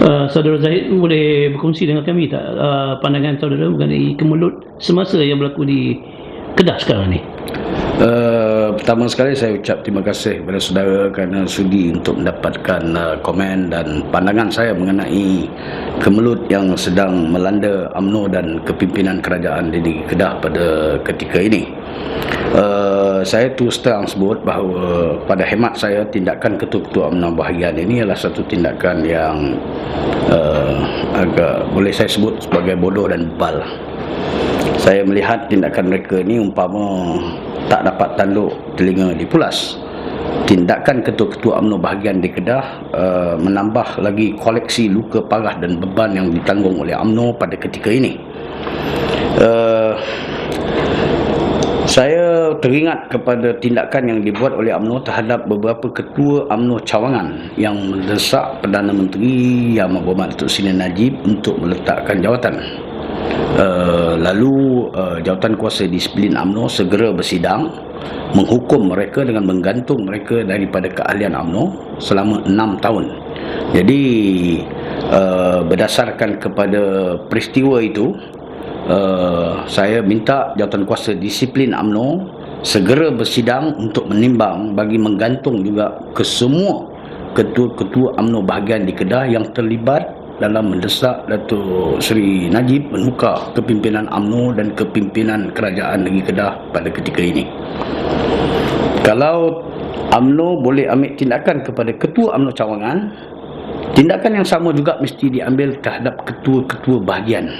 Uh, saudara Zahid boleh berkongsi dengan kami tak uh, pandangan saudara mengenai kemelut semasa yang berlaku di Kedah sekarang ni? Uh, pertama sekali saya ucap terima kasih kepada saudara kerana sudi untuk mendapatkan uh, komen dan pandangan saya mengenai kemelut yang sedang melanda UMNO dan kepimpinan kerajaan di Kedah pada ketika ini. Uh, saya terus terang sebut bahawa pada hemat saya tindakan ketua-ketua UMNO bahagian ini adalah satu tindakan yang uh, agak boleh saya sebut sebagai bodoh dan bebal. Saya melihat tindakan mereka ini umpama tak dapat tanduk telinga di pulas tindakan ketua-ketua UMNO bahagian di Kedah uh, menambah lagi koleksi luka parah dan beban yang ditanggung oleh UMNO pada ketika ini uh, teringat kepada tindakan yang dibuat oleh UMNO terhadap beberapa ketua UMNO cawangan yang mendesak Perdana Menteri Yang Berhormat Datuk Seri Najib untuk meletakkan jawatan Uh, lalu uh, jawatan kuasa disiplin UMNO segera bersidang menghukum mereka dengan menggantung mereka daripada keahlian UMNO selama enam tahun. Jadi uh, berdasarkan kepada peristiwa itu uh, saya minta jawatan kuasa disiplin UMNO segera bersidang untuk menimbang bagi menggantung juga ke semua ketua-ketua UMNO bahagian di Kedah yang terlibat dalam mendesak Datuk Seri Najib menukar kepimpinan AMNO dan kepimpinan kerajaan negeri Kedah pada ketika ini. Kalau AMNO boleh ambil tindakan kepada ketua AMNO cawangan, tindakan yang sama juga mesti diambil terhadap ketua-ketua bahagian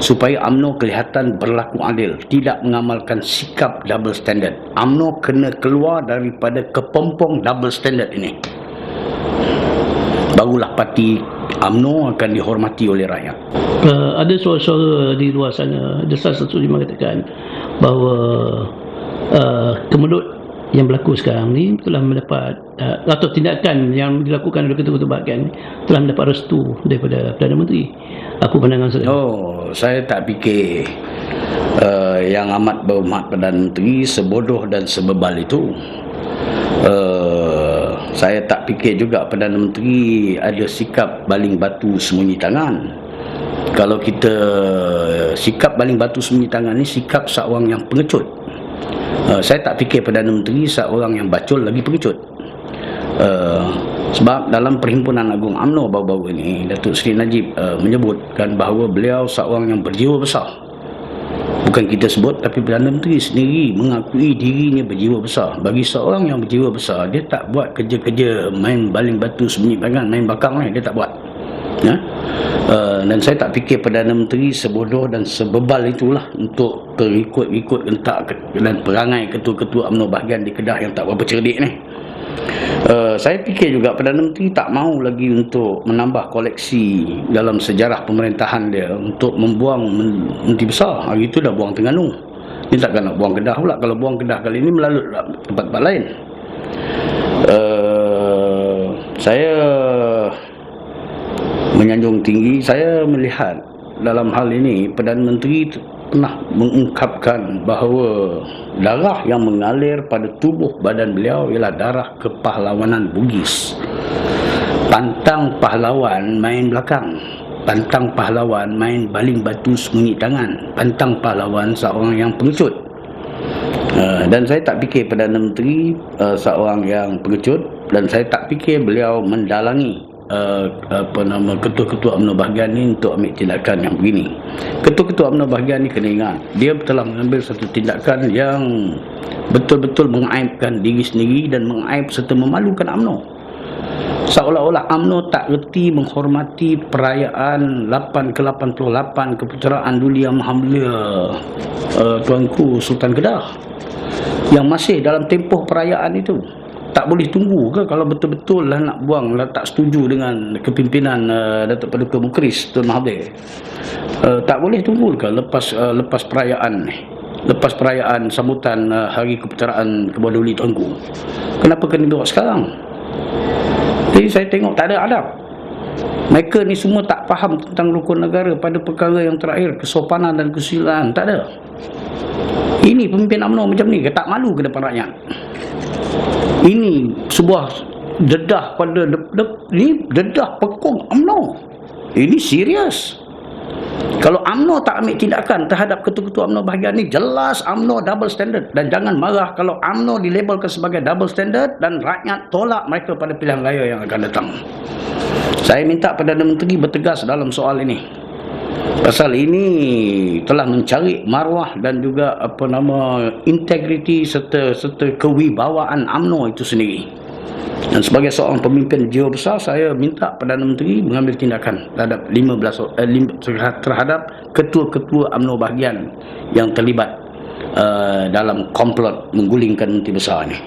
supaya AMNO kelihatan berlaku adil, tidak mengamalkan sikap double standard. AMNO kena keluar daripada kepompong double standard ini. Barulah parti UMNO akan dihormati oleh rakyat. Uh, ada suara-suara di luar sana, desas satu lima katakan bahawa uh, kemelut yang berlaku sekarang ni telah mendapat uh, atau tindakan yang dilakukan oleh ketua-ketua bahagian telah mendapat restu daripada Perdana Menteri. Aku pandangan saya. Oh, saya tak fikir uh, yang amat berhormat Perdana Menteri sebodoh dan sebebal itu. Uh, saya tak fikir juga Perdana Menteri ada sikap baling batu sembunyi tangan. Kalau kita sikap baling batu sembunyi tangan ni sikap seorang yang pengecut. Uh, saya tak fikir Perdana Menteri seorang yang bacul lagi pengecut. Uh, sebab dalam Perhimpunan Agung UMNO baru-baru ini Datuk Seri Najib uh, menyebutkan bahawa beliau seorang yang berjiwa besar. Bukan kita sebut tapi Perdana Menteri sendiri mengakui dirinya berjiwa besar. Bagi seorang yang berjiwa besar dia tak buat kerja-kerja main baling batu sembunyi tangan main bakang ni dia tak buat ya? uh, dan saya tak fikir Perdana Menteri sebodoh dan sebebal itulah untuk terikut-ikut gentak dan perangai ketua-ketua UMNO bahagian di Kedah yang tak berapa cerdik ni Uh, saya fikir juga Perdana Menteri tak mau lagi untuk menambah koleksi dalam sejarah pemerintahan dia untuk membuang menteri besar. Hari itu dah buang Terengganu. Dia takkan nak buang Kedah pula. Kalau buang Kedah kali ini melalui tempat-tempat lain. Uh, saya menyanjung tinggi. Saya melihat dalam hal ini Perdana Menteri pernah mengungkapkan bahawa darah yang mengalir pada tubuh badan beliau ialah darah kepahlawanan Bugis. Pantang pahlawan main belakang. Pantang pahlawan main baling batu sembunyi tangan. Pantang pahlawan seorang yang pengecut. Uh, dan saya tak fikir Perdana Menteri uh, seorang yang pengecut dan saya tak fikir beliau mendalangi uh, apa nama ketua-ketua UMNO bahagian ni untuk ambil tindakan yang begini. Ketua-ketua UMNO bahagian ni kena ingat, dia telah mengambil satu tindakan yang betul-betul mengaibkan diri sendiri dan mengaib serta memalukan UMNO. Seolah-olah UMNO tak reti menghormati perayaan 8 ke 88 keputeraan Duli Yang Maha Mulia uh, Tuanku Sultan Kedah yang masih dalam tempoh perayaan itu tak boleh tunggu ke kalau betul-betul lah nak buang lah tak setuju dengan kepimpinan uh, Datuk Paduka Mukris Tun Mahathir? Uh, tak boleh tunggu ke lepas uh, lepas perayaan ni? Lepas perayaan sambutan uh, hari keputeraan Kebun Tuanku kenapa kena buat sekarang? Jadi saya tengok tak ada adab. Mereka ni semua tak faham tentang rukun negara pada perkara yang terakhir kesopanan dan kesusilaan tak ada. Ini pemimpin UMNO macam ni tak malu ke depan rakyat ini sebuah dedah pada de, de, ni dedah pekung UMNO. Ini serius. Kalau UMNO tak ambil tindakan terhadap ketua-ketua UMNO bahagian ni jelas UMNO double standard dan jangan marah kalau UMNO dilabelkan sebagai double standard dan rakyat tolak mereka pada pilihan raya yang akan datang. Saya minta Perdana Menteri bertegas dalam soal ini. Pasal ini telah mencari marwah dan juga apa nama integriti serta serta kewibawaan UMNO itu sendiri. Dan sebagai seorang pemimpin jiwa besar, saya minta Perdana Menteri mengambil tindakan terhadap 15 eh, terhadap ketua-ketua UMNO bahagian yang terlibat uh, dalam komplot menggulingkan menteri besar ini.